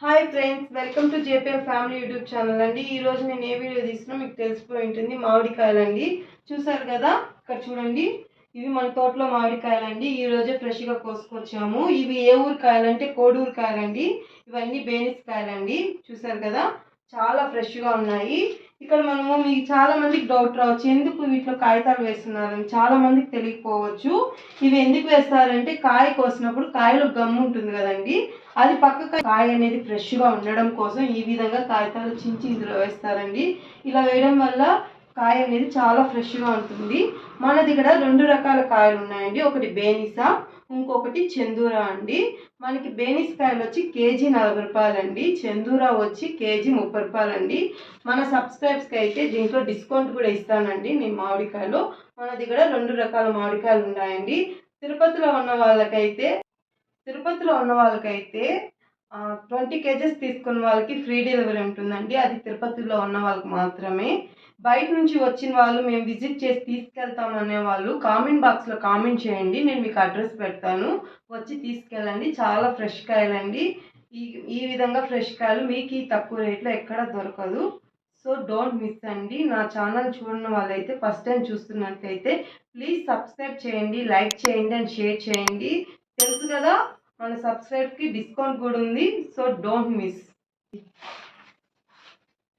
Hi friends welcome to JPM family YouTube channel అండి. ఈ రోజు నేను ఏ వీడియో తీసినా మీకు తెలిసిపోయి ఉంటుంది. మామిడికాయలండి. చూసారు కదా? ఇక్కడ చూడండి. ఇవి మన తోటలో మామిడికాయలండి. ఈ రోజే ఫ్రెష్గా కోసుకొచ్చాము. ఇవి ఏ ఊరు కాయలంటే కోడూరు కాయలండి. ఇవన్నీ బేనిస్ కాయలండి. చూసారు కదా? చాలా ఫ్రెష్గా ఉన్నాయి. ఇక్కడ మనము మీకు చాలా మందికి డౌట్ రావచ్చు. ఎందుకు వీటిలో కాగితాలు వేస్తున్నారని చాలా మందికి తెలియకపోవచ్చు. ఇవి ఎందుకు వేస్తారంటే కాయ కోసినప్పుడు కాయలో గమ్ము ఉంటుంది కదండి. అది పక్కకు కాయ అనేది ఫ్రెష్గా ఉండడం కోసం ఈ విధంగా కాగితాలు చించి ఇందులో వేస్తారండి. ఇలా వేయడం వల్ల కాయ అనేది చాలా ఫ్రెష్గా ఉంటుంది. మన దగ్గర రెండు రకాల కాయలు ఉన్నాయండి. ఒకటి బేనిసా ఇంకొకటి చందూరా అండి. మనకి బేనిస్ కాయలు వచ్చి కేజీ నలభై రూపాయలండి. చందూరా వచ్చి కేజీ ముప్పై రూపాయలండి. మన సబ్స్క్రైబ్స్కి అయితే దీంట్లో డిస్కౌంట్ కూడా ఇస్తానండి నేను మామిడికాయలు. మన దగ్గర రెండు రకాల మామిడికాయలు ఉన్నాయండి. తిరుపతిలో ఉన్న వాళ్ళకైతే తిరుపతిలో ఉన్న వాళ్ళకైతే ట్వంటీ కేజెస్ తీసుకున్న వాళ్ళకి ఫ్రీ డెలివరీ ఉంటుందండి. అది తిరుపతిలో ఉన్న వాళ్ళకి మాత్రమే. బయట నుంచి వచ్చిన వాళ్ళు మేము విజిట్ చేసి తీసుకెళ్తాం అనే వాళ్ళు కామెంట్ బాక్స్లో కామెంట్ చేయండి. నేను మీకు అడ్రస్ పెడతాను. వచ్చి తీసుకెళ్ళండి. చాలా ఫ్రెష్ కాయలండి ఈ ఈ విధంగా ఫ్రెష్ కాయలు మీకు ఈ తక్కువ రేట్లో ఎక్కడ దొరకదు. సో డోంట్ మిస్ అండి. నా ఛానల్ చూడని వాళ్ళైతే ఫస్ట్ టైం చూస్తున్నట్లయితే ప్లీజ్ సబ్స్క్రైబ్ చేయండి లైక్ చేయండి అండ్ షేర్ చేయండి. తెలుసు కదా మన సబ్స్క్రైబ్కి డిస్కౌంట్ కూడా ఉంది. సో డోంట్ మిస్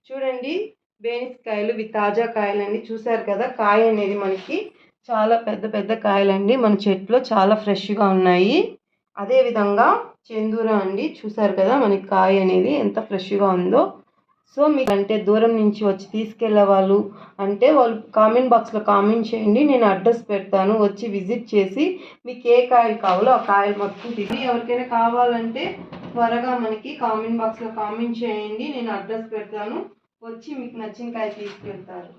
చూడండి. బేనిస్ కాయలు ఇవి తాజా కాయలండి. చూసారు కదా కాయ అనేది మనకి చాలా పెద్ద పెద్ద కాయలండి. మన చెట్లో చాలా ఫ్రెష్గా ఉన్నాయి. అదేవిధంగా చెందూర అండి. చూసారు కదా మనకి కాయ అనేది ఎంత ఫ్రెష్గా ఉందో. సో మీకు అంటే దూరం నుంచి వచ్చి తీసుకెళ్ళే వాళ్ళు అంటే వాళ్ళు కామెంట్ బాక్స్లో కామెంట్ చేయండి. నేను అడ్రస్ పెడతాను. వచ్చి విజిట్ చేసి మీకు ఏ కాయలు కావాలో ఆ కాయలు మొత్తం తిరిగి ఎవరికైనా కావాలంటే త్వరగా మనకి కామెంట్ బాక్స్లో కామెంట్ చేయండి. నేను అడ్రస్ పెడతాను. వచ్చి మీకు నచ్చిన కాయ తీసుకెళ్తారు.